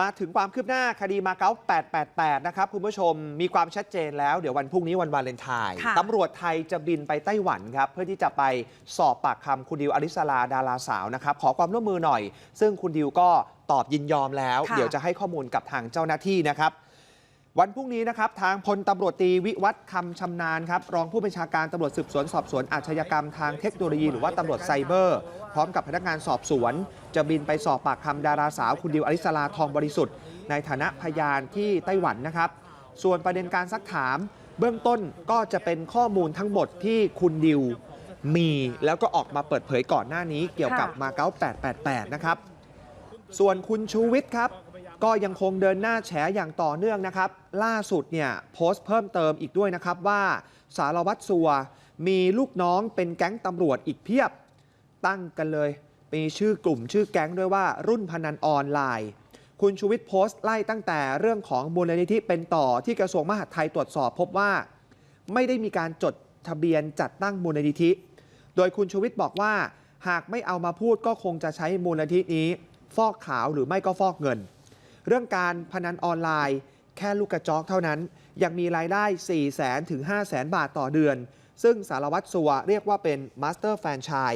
มาถึงความคืบหน้าคดีมาเก๊า888 นะครับ คุณผู้ชมมีความชัดเจนแล้วเดี๋ยววันพรุ่งนี้วันวาเลนไทน์ค่ะตำรวจไทยจะบินไปไต้หวันครับ เพื่อที่จะไปสอบปากคำคุณดิวอริสลาดาราสาวนะครับ ขอความร่วมมือหน่อย ซึ่งคุณดิวก็ตอบยินยอมแล้วค่ะเดี๋ยวจะให้ข้อมูลกับทางเจ้าหน้าที่นะครับ วันพรุ่งนี้นะครับทางพลตำรวจตีวิวัฒน์คำชำนาญครับรองผู้บัญชาการตำรวจสืบสวนสอบสวนอาชญากรรมทางเทคโนโลยีหรือว่าตำรวจไซเบอร์ พร้อมกับพนักงานสอบสวน จะบินไปสอบปากคำดาราสาวคุณดิวอริสลาทองบริสุทธิ์ ในฐานะพยานที่ไต้หวันนะครับ ส่วนประเด็นการซักถาม เบื้องต้นก็จะเป็นข้อมูลทั้งหมดที่คุณดิวมีแล้วก็ออกมาเปิดเผยก่อนหน้านี้เกี่ยวกับมาเก๊า888 นะครับ ส่วนคุณชูวิทย์ครับ ก็ยังคงเดินหน้าแฉอย่างต่อเนื่องนะครับ ล่าสุดเนี่ยโพสต์เพิ่มเติมอีกด้วยนะครับว่าสารวัตรสัวมีลูกน้องเป็นแก๊งตำรวจอีกเพียบ ตั้งกันเลย มีชื่อกลุ่มชื่อแก๊งด้วยว่ารุ่นพนันออนไลน์ คุณชูวิทย์โพสต์ไล่ตั้งแต่เรื่องของมูลนิธิเป็นต่อที่กระทรวงมหาดไทยตรวจสอบพบว่า ไม่ได้มีการจดทะเบียนจัดตั้งมูลนิธิ โดยคุณชูวิทย์บอกว่า หากไม่เอามาพูดก็คงจะใช้มูลนิธินี้ ฟอกขาวหรือไม่ก็ฟอกเงิน เรื่องการพนันออนไลน์ แค่ลูกกระจอกเท่านั้น ยังมีรายได้ 4 0 0แสนถึง 5 0 0แสนบาทต่อเดือน ซึ่งสารวัตรสัวเรียกว่าเป็นมาสเตอร์แฟนชาย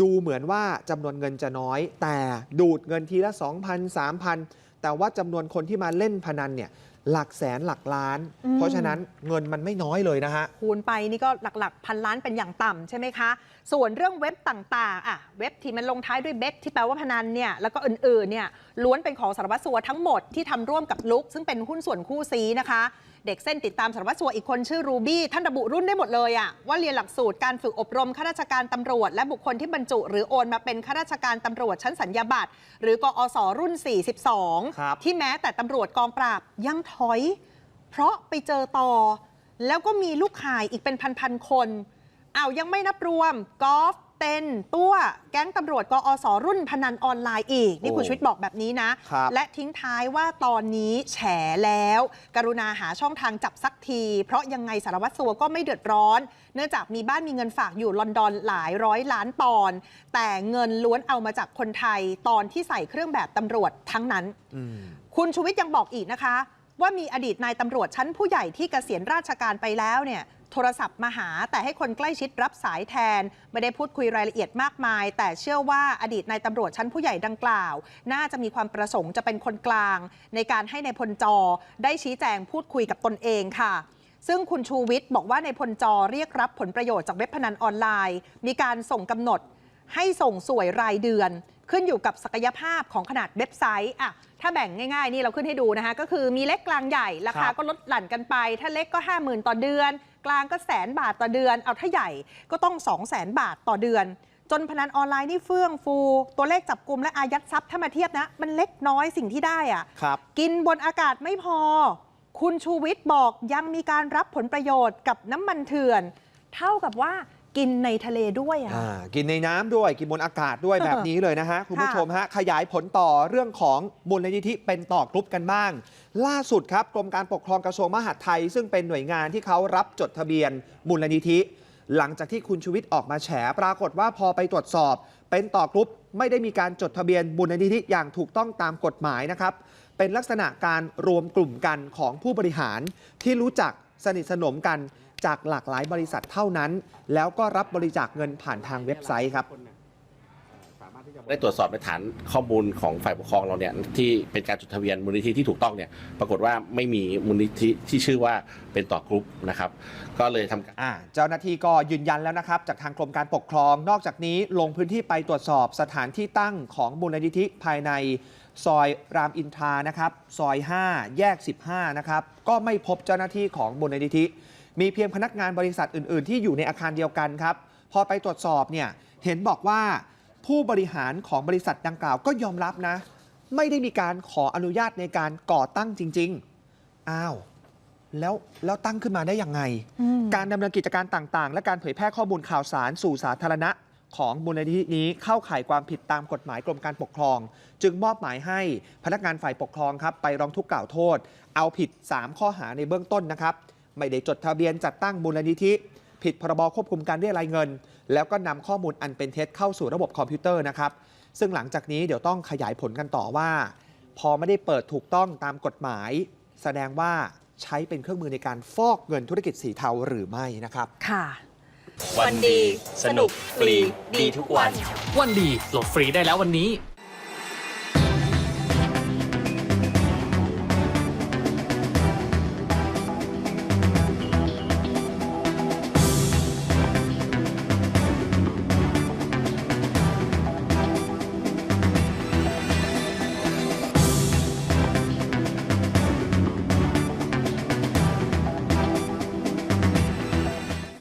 ดูเหมือนว่าจำนวนเงินจะน้อย แต่ดูดเงินทีละ 2,000 3,000 แต่ว่าจำนวนคนที่มาเล่นพนันเนี่ย หลักแสนหลักล้าน อืม เพราะฉะนั้นเงินมันไม่น้อยเลยนะฮะ คูณไปนี่ก็หลักๆ พันล้านเป็นอย่างต่ำใช่ไหมคะ ส่วนเรื่องเว็บต่างๆอะเว็บที่มันลงท้ายด้วยเบ็ที่แปลว่าพนันเนี่ยแล้วก็อื่นๆเนี่ยล้วนเป็นของสารวัตรสัวทั้งหมดที่ทำร่วมกับลุกซึ่งเป็นหุ้นส่วนคู่ซีนะคะ เด็กเส้นติดตามสารวัตรสัวอีกคนชื่อรูบี้ท่านระบุรุ่นได้หมดเลยอะว่าเรียนหลักสูตรการฝึกอบรมข้าราชการตำรวจ และบุคคลที่บรรจุ หรือโอนมาเป็นข้าราชการตำรวจชั้นสัญญาบัตรหรือกอสรุ่น 42ครับที่แม้แต่ตำรวจกองปราบยังถอย เพราะไปเจอต่อ แล้วก็มีลูกข่ายอีกเป็นพันๆคนเอาวยังไม่นับรวมกอล์ฟ เต้นตัวแก๊งตำรวจกอสรุ่นพนันออนไลน์อีก นี่คุณโอ้ชวิตบอกแบบนี้นะครับและทิ้งท้ายว่าตอนนี้แฉแล้ว กรุณาหาช่องทางจับสักที เพราะยังไงสารวัตรสัวก็ไม่เดือดร้อน เนื่องจากมีบ้านมีเงินฝากอยู่ลอนดอนหลายร้อยล้านปอนด์แต่เงินล้วนเอามาจากคนไทยตอนที่ใส่เครื่องแบบตำรวจทั้งนั้นอืมคุณชูวิทย์ยังบอกอีกนะคะ ว่ามีอดีตนายตำรวจชั้นผู้ใหญ่ที่เกษียณราชการไปแล้วเนี่ย โทรศัพท์มาหา แต่ให้คนใกล้ชิดรับสายแทน ไม่ได้พูดคุยรายละเอียดมากมาย แต่เชื่อว่าอดีตนายตำรวจชั้นผู้ใหญ่ดังกล่าว น่าจะมีความประสงค์จะเป็นคนกลาง ในการให้ในายพลจอได้ชี้แจงพูดคุยกับตนเองค่ะซึ่งคุณชูวิทย์บอกว่าในายพลจอเรียกรับผลประโยชน์จากเว็บพนันออนไลน์ มีการส่งกำหนดให้ส่งสวยรายเดือน ขึ้นอยู่กับศักยภาพของขนาดเว็บไซต์อะถ้าแบ่งง่ายๆ นี่เราขึ้นให้ดูนะคะ ก็คือมีเล็กกลางใหญ่ ราคาก็ลดหลั่นกันไป ถ้าเล็กก็ 5 0,000 ต่อเดือน กลางก็แสนบาทต่อเดือน เอาถ้าใหญ่ก็ต้อง 2 0 0แสนบาทต่อเดือน จนพนันออนไลน์นี่เฟื่องฟู ตัวเลขจับกลุ่มและอายัดทรัพย์ถ้ามาเทียบนะ มันเล็กน้อยสิ่งที่ได้อะครับ กินบนอากาศไม่พอ คุณชูวิทย์บอกยังมีการรับผลประโยชน์กับน้ำมันเถื่อน เท่ากับว่า กินในทะเลด้วยอะ อ่ากินในน้ำด้วยกินบนอากาศด้วยแบบนี้เลยนะฮะ คุณผู้ชมฮะ ขยายผลต่อเรื่องของมูลนิธิเป็นต่อกรุ๊ปกันบ้าง ล่าสุดครับกรมการปกครองกระทรวงมหาดไทย ซึ่งเป็นหน่วยงานที่เขารับจดทะเบียนมูลนิธิ หลังจากที่คุณชูวิทย์ออกมาแฉปรากฏว่าพอไปตรวจสอบ เป็นต่อกรุ๊ปไม่ได้มีการจดทะเบียนมูลนิธิอย่างถูกต้องตามกฎหมายนะครับเป็นลักษณะการรวมกลุ่มกันของผู้บริหารที่รู้จักสนิทสนมกัน จากหลากหลายบริษัทเท่านั้น แล้วก็รับบริจาคเงินผ่านทางเว็บไซต์ครับได้ตรวจสอบในฐานข้อมูลของฝ่ายปกครองเราเนี่ยที่เป็นการจดทะเบียนมูลนิธิที่ถูกต้องเนี่ยปรากฏว่าไม่มีมูลนิธิที่ชื่อว่าเป็นต่อกรุ๊ปนะครับ ก็เลยทำการอ่าเจ้าหน้าที่ก็ยืนยันแล้วนะครับ จากทางกรมการปกครอง นอกจากนี้ลงพื้นที่ไปตรวจสอบสถานที่ตั้งของมูลนิธิภายในซอยรามอินทรานะครับ ซอย 5 แยก 15 นะครับ ก็ไม่พบเจ้าหน้าที่ของมูลนิธิ มีเพียงพนักงานบริษัทอื่น ๆ ที่อยู่ในอาคารเดียวกันครับ พอไปตรวจสอบเนี่ยเห็นบอกว่าผู้บริหารของบริษัทดังกล่าวก็ยอมรับนะ ไม่ได้มีการขออนุญาตในการก่อตั้งจริง ๆ อ้าว แล้วแล้วตั้งขึ้นมาได้ยังไงอืมการดำเนินกิจการต่าง ๆ และการเผยแพร่ข้อมูลข่าวสารสู่สาธารณะของมูลนิธินี้เข้าข่ายความผิดตามกฎหมายกรมการปกครอง จึงมอบหมายให้พนักงานฝ่ายปกครองครับไปร้องทุกข์กล่าวโทษ เอาผิด 3 ข้อหาในเบื้องต้นนะครับ ไม่ได้จดทะเบียนจัดตั้งมูลนิธิ ผิดพรบควบคุมการเรียกรายเงิน แล้วก็นำข้อมูลอันเป็นเท็จเข้าสู่ระบบคอมพิวเตอร์นะครับ ซึ่งหลังจากนี้เดี๋ยวต้องขยายผลกันต่อว่า พอไม่ได้เปิดถูกต้องตามกฎหมาย แสดงว่าใช้เป็นเครื่องมือในการฟอกเงินธุรกิจสีเทาหรือไม่นะครับ ค่ะ วันดี สนุกฟรีดีทุกวัน วันดีโหลดฟรีได้แล้ววันนี้